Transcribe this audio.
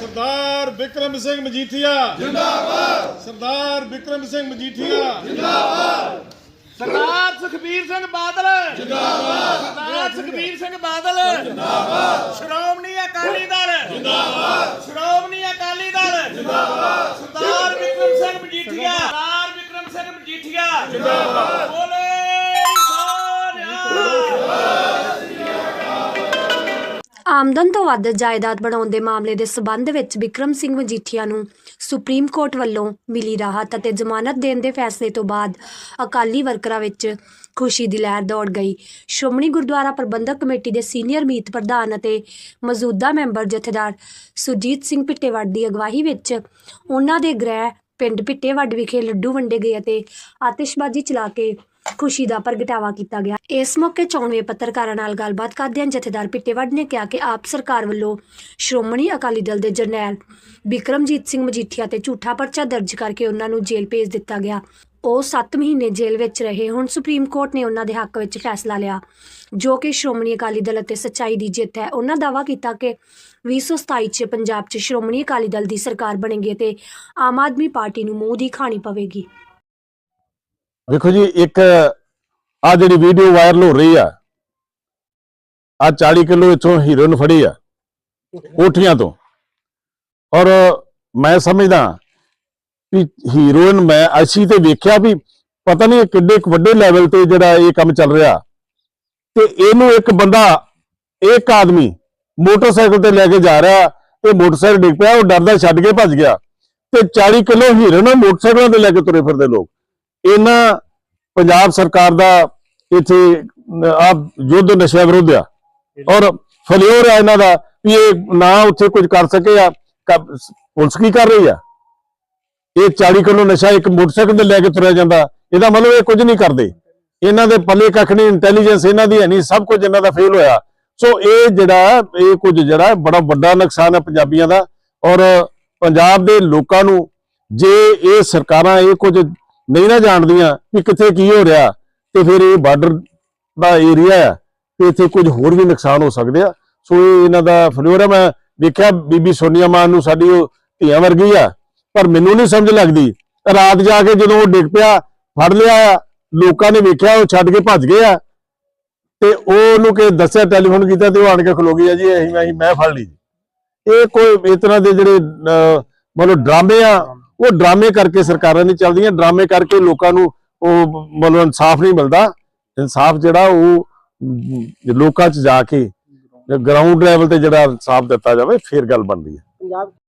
ਸਰਦਾਰ ਵਿਕਰਮ ਸਿੰਘ ਮਜੀਠੀਆ। ਜਿੰਦਾਬਾਦ। ਸਰਦਾਰ ਵਿਕਰਮ ਸਿੰਘ ਮਜੀਠੀਆ। ਸਰਦਾਰ ਸੁਖਬੀਰ ਸਿੰਘ ਬਾਦਲ। ਜਿੰਦਾਬਾਦ। ਸਰਦਾਰ ਸੁਖਬੀਰ ਸਿੰਘ ਬਾਦਲ। ਜਿੰਦਾਬਾਦ। ਸ਼੍ਰੋਮਣੀ ਅਕਾਲੀ ਦਲ। ਜਿੰਦਾਬਾਦ। ਸ਼੍ਰੋਮਣੀ ਅਕਾਲੀ ਦਲ। ਜਿੰਦਾਬਾਦ। ਸਰਦਾਰ ਵਿਕਰਮ ਸਿੰਘ ਮਜੀਠੀਆ। ਸਰਦਾਰ ਵਿਕਰਮ ਸਿੰਘ ਮਜੀਠੀਆ। ਜਿੰਦਾਬਾਦ। ਆਮਦਨ ਤੋਂ ਵੱਧ ਜਾਇਦਾਦ ਬਣਾਉਣ ਦੇ ਮਾਮਲੇ ਦੇ ਸਬੰਧ ਵਿੱਚ ਵਿਕਰਮ ਸਿੰਘ ਮਜੀਠੀਆ ਨੂੰ ਸੁਪਰੀਮ ਕੋਰਟ ਵੱਲੋਂ ਮਿਲੀ ਰਾਹਤ ਅਤੇ ਜ਼ਮਾਨਤ ਦੇਣ ਦੇ ਫੈਸਲੇ ਤੋਂ ਬਾਅਦ ਅਕਾਲੀ ਵਰਕਰਾਂ ਵਿੱਚ ਖੁਸ਼ੀ ਦੀ ਲਹਿਰ ਦੌੜ ਗਈ। ਸ਼੍ਰੋਮਣੀ ਗੁਰਦੁਆਰਾ ਪ੍ਰਬੰਧਕ ਕਮੇਟੀ ਦੇ ਸੀਨੀਅਰ ਮੀਤ ਪ੍ਰਧਾਨ ਅਤੇ ਮੌਜੂਦਾ ਮੈਂਬਰ ਜਥੇਦਾਰ ਸੁਜੀਤ ਸਿੰਘ ਪਿੱਟੇਵੜ ਦੀ ਅਗਵਾਈ ਵਿੱਚ ਉਹਨਾਂ ਦੇ ਗ੍ਰਹਿ ਪਿੰਡ ਪਿੱਟੇਵੜ ਵਿਖੇ ਲੱਡੂ ਵੰਡੇ ਗਏ ਅਤੇ ਆਤਿਸ਼ਬਾਜ਼ੀ ਚਲਾ ਕੇ ਖੁਸ਼ੀ ਦਾ ਪ੍ਰਗਟਾਵਾ ਕੀਤਾ ਗਿਆ। ਇਸ ਮੌਕੇ ਚੋਣਵੇਂ ਪੱਤਰਕਾਰਾਂ ਨਾਲ ਗੱਲਬਾਤ ਕਰਦਿਆਂ ਜਥੇਦਾਰ ਪਿੱਟੇਵੜ ਨੇ ਕਿਹਾ ਕਿ ਆਪ ਸਰਕਾਰ ਵੱਲੋਂ ਸ਼੍ਰੋਮਣੀ ਅਕਾਲੀ ਦਲ ਦੇ ਜਰਨੈਲ ਬਿਕਰਮਜੀਤ ਸਿੰਘ ਮਜੀਠੀਆ ਤੇ ਝੂਠਾ ਪਰਚਾ ਦਰਜ ਕਰਕੇ ਉਹਨਾਂ ਨੂੰ ਜੇਲ੍ਹ ਭੇਜ ਦਿੱਤਾ ਗਿਆ। ਉਹ 7 ਮਹੀਨੇ ਜੇਲ੍ਹ ਵਿੱਚ ਰਹੇ ਹੁਣ, ਸੁਪਰੀਮ ਕੋਰਟ ਨੇ ਉਹਨਾਂ ਦੇ ਹੱਕ ਵਿੱਚ ਫੈਸਲਾ ਲਿਆ, ਜੋ ਕਿ ਸ਼੍ਰੋਮਣੀ ਅਕਾਲੀ ਦਲ ਅਤੇ ਸੱਚਾਈ ਦੀ ਜਿੱਤ ਹੈ। ਉਹਨਾਂ ਦਾਅਵਾ ਕੀਤਾ ਕਿ 2027 ਚ ਪੰਜਾਬ 'ਚ ਸ਼੍ਰੋਮਣੀ ਅਕਾਲੀ ਦਲ ਦੀ ਸਰਕਾਰ ਬਣੇਗੀ ਤੇ ਆਮ ਆਦਮੀ ਪਾਰਟੀ ਨੂੰ ਮੂੰਹ ਦੀ ਖਾਣੀ ਪਵੇਗੀ। ਵੇਖੋ ਜੀ, ਇੱਕ ਆ ਜਿਹੜੀ ਵੀਡੀਓ ਵਾਇਰਲ ਹੋ ਰਹੀ ਆ ਆ 40 ਕਿਲੋ ਇਥੋਂ ਹੀਰੋਇਨ ਫੜੀ ਆ, ਕੋਠੀਆਂ ਤੋਂ। ਔਰ ਮੈਂ ਸਮਝਦਾ ਵੀ ਹੀਰੋਇਨ ਮੈਂ ਅਸੀਂ ਤੇ ਵੇਖਿਆ ਵੀ ਪਤਾ ਨਹੀਂ ਕਿੱਡੇ ਕੁ ਵੱਡੇ ਲੈਵਲ ਤੇ ਜਿਹੜਾ ਇਹ ਕੰਮ ਚੱਲ ਰਿਹਾ। ਤੇ ਇਹਨੂੰ ਇੱਕ ਬੰਦਾ, ਇੱਕ ਆਦਮੀ ਮੋਟਰਸਾਈਕਲ ਤੇ ਲੈ ਕੇ ਜਾ ਰਿਹਾ, ਤੇ ਮੋਟਰਸਾਈਕਲ ਡਿੱਗ ਪਿਆ, ਉਹ ਡਰਦਾ ਛੱਡ ਕੇ ਭੱਜ ਗਿਆ। ਤੇ 40 ਕਿਲੋ ਹੀਰੋਇਨ ਮੋਟਰਸਾਈਕਲਾਂ ਤੇ ਲੈ ਕੇ ਤੁਰੇ ਫਿਰਦੇ ਲੋਕ। ਇਹਨਾਂ ਪੰਜਾਬ ਸਰਕਾਰ ਦਾ ਇੱਥੇ ਆ ਯੁੱਧ ਨਸ਼ਾ ਵਿਰੁੱਧ ਆ। ਔਰ ਫਲਿਓਰ ਆ ਇਹਨਾਂ ਦਾ ਵੀ ਇਹ ਨਾ ਉੱਥੇ ਕੁਝ ਕਰ ਸਕੇ ਆ ਪੁਲਿਸ ਕੀ ਕਰ ਰਹੀ ਆ? ਇਹ 40 ਕਿਲੋ ਨਸ਼ਾ ਇੱਕ ਮੋਟਰਸਾਈਕਲ ਤੇ ਲੈ ਕੇ ਤੁਰਿਆ ਜਾਂਦਾ, ਇਹਦਾ ਮਤਲਬ ਇਹ ਕੁਝ ਨਹੀਂ ਕਰਦੇ। ਇਹਨਾਂ ਦੇ ਪੱਲੇ ਕੱਖ ਨਹੀਂ ਇੰਟੈਲੀਜੈਂਸ ਇਹਨਾਂ ਦੀ ਹੈ ਨਹੀਂ, ਸਭ ਕੁਝ ਇਹਨਾਂ ਦਾ ਫੇਲ ਹੋਇਆ। ਸੋ ਇਹ ਜਿਹੜਾ, ਇਹ ਕੁਝ ਜਿਹੜਾ ਬੜਾ ਵੱਡਾ ਨੁਕਸਾਨ ਹੈ ਪੰਜਾਬੀਆਂ ਦਾ। ਔਰ ਪੰਜਾਬ ਦੇ ਲੋਕਾਂ ਨੂੰ, ਜੇ ਇਹ ਸਰਕਾਰਾਂ ਇਹ ਕੁਝ ਨਹੀਂ ਨਾ ਜਾਣਦੀਆਂ ਕਿ ਕਿੱਥੇ ਕੀ ਹੋ ਰਿਹਾ ਤੇ ਫਿਰ ਇਹ ਬਾਰਡਰ ਦਾ ਏਰੀਆ ਆ ਤੇ ਇੱਥੇ ਕੁਝ ਹੋਰ ਵੀ ਨੁਕਸਾਨ ਹੋ ਸਕਦੇ ਆ। ਸੋ ਇਹਨਾਂ ਦਾ ਫਲੋਰ ਮੈਂ ਵੇਖਿਆ ਬੀਬੀ ਸੋਨੀਆ ਮਾਨ ਨੂੰ ਸਾਡੀ ਉਹ ਧੀਆਂ ਵਰਗੀ ਆ, ਪਰ ਮੈਨੂੰ ਨਹੀਂ ਸਮਝ ਲੱਗਦੀ। ਰਾਤ ਜਾ ਕੇ ਜਦੋਂ ਉਹ ਡਿੱਗ ਪਿਆ, ਫੜ ਲਿਆ ਆ, ਲੋਕਾਂ ਨੇ ਵੇਖਿਆ, ਉਹ ਛੱਡ ਕੇ ਭੱਜ ਗਏ ਆ। ਤੇ ਉਹਨੂੰ ਕਿ ਦੱਸਿਆ ਟੈਲੀਫੋਨ ਕੀਤਾ ਤੇ ਉਹ ਆਣ ਕੇ ਖਲੋ ਗਈ ਆ ਜੀ ਅਸੀਂ ਮੈਂ ਫੜ ਲਈ ਜੀ। ਇਹ ਕੋਈ ਇਸ ਤਰ੍ਹਾਂ ਦੇ ਜਿਹੜੇ ਮਤਲਬ ਡਰਾਮੇ ਆ ਉਹ ਡਰਾਮੇ ਕਰਕੇ ਸਰਕਾਰਾਂ ਨਹੀਂ ਚੱਲਦੀਆਂ, ਡਰਾਮੇ ਕਰਕੇ ਲੋਕਾਂ ਨੂੰ ਉਹ ਮਤਲਬ ਇਨਸਾਫ ਨਹੀਂ ਮਿਲਦਾ। ਇਨਸਾਫ ਜਿਹੜਾ ਉਹ ਲੋਕਾਂ 'ਚ ਜਾ ਕੇ ਗਰਾਊਂਡ ਲੈਵਲ ਤੇ ਜਿਹੜਾ ਇਨਸਾਫ ਦਿੱਤਾ ਜਾਵੇ, ਫੇਰ ਗੱਲ ਬਣਦੀ ਹੈ।